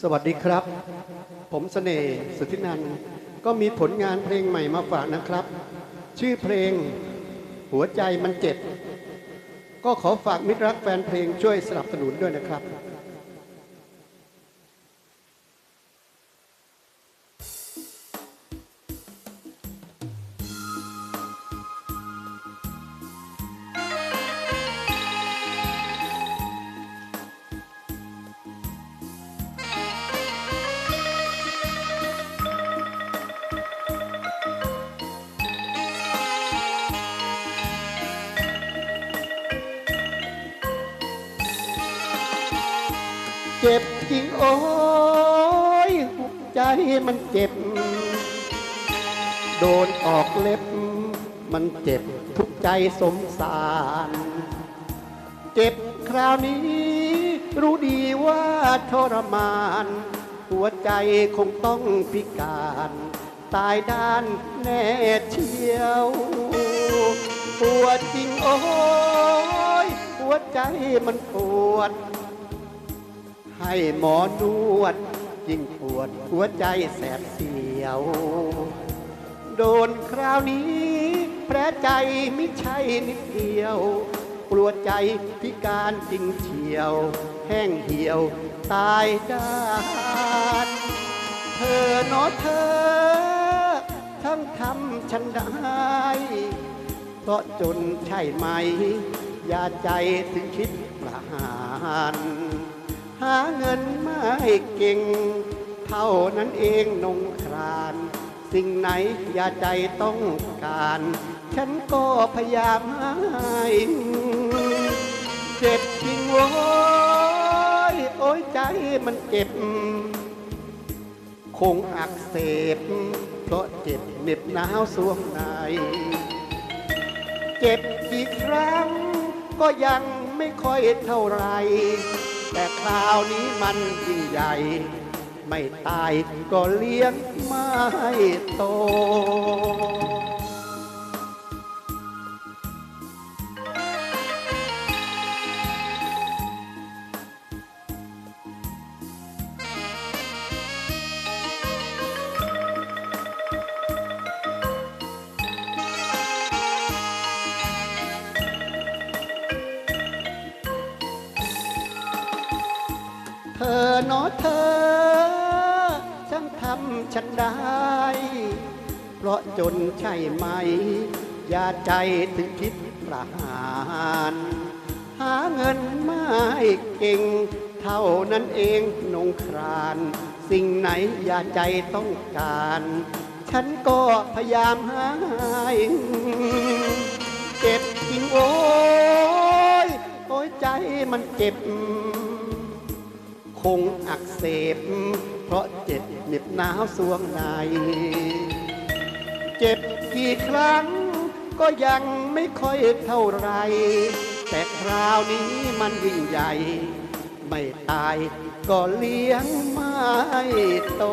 สวัสดีครับ ผมเสน่ห์สุทธินันก็มีผลงานเพลงใหม่มาฝากนะครับ ชื่อเพลงหัวใจมันเจ็บ ก็ขอฝากมิตรรักแฟนเพลงช่วยสนับสนุนด้วยนะครับ เจ็บจริงโอ้ยใจมันเจ็บ โดนออกเล็บ มันเจ็บทุกใจสมสาร เจ็บคราวนี้ รู้ดีว่าทรมาน หัวใจคงต้องพิการ ตายด้านแน่เชียวปวดจริงโอ้ยหัวใจมันปวด ให้หมอนวด ยิ่งปวดหัวใจแสบเสียว โดนคราวนี้แผลใจไม่ใช่นิดเดียวปวดใจพิการจริงเฉียว แห้งเหี่ยวตายด้านเธอเนอเธอ ทั้งทำฉันได้เพราะจนใช่ไหมอย่าใจถึงคิดประหาร หาเงินไม่เก่ง เท่านั้นเองนงคราน สิ่งไหนอย่าใจต้องการ ฉันก็พยายามให้เจ็บจริงโว้ยโอ้ยใจมันเจ็บ คงอักเสบเพราะเจ็บเหน็บหนาวสวงในเจ็บกี่ครั้งก็ยังไม่ค่อยเท่าไหร แต่คราวนี้มันยิ่งใหญ่ ไม่ตายก็เลี้ยงไม่โต เธอเนอเธอช่างทำฉันได้ เพราะจนใช่ไหม อย่าใจถึงคิดประหารหาเงินไม่เก่ง เท่านั้นเองนงคราน สิ่งไหนอย่าใจต้องการ ฉันก็พยายามหาเจ็บจริงโอ้ย โอ้ยใจมันเจ็บ งอักเสบ เพราะเจ็บเหน็บหนาวสวงในเจ็บกี่ครั้งก็ยังไม่ค่อยเท่าไร แต่คราวนี้มันยิ่งใหญ่ ไม่ตายก็เลี้ยงไม่โต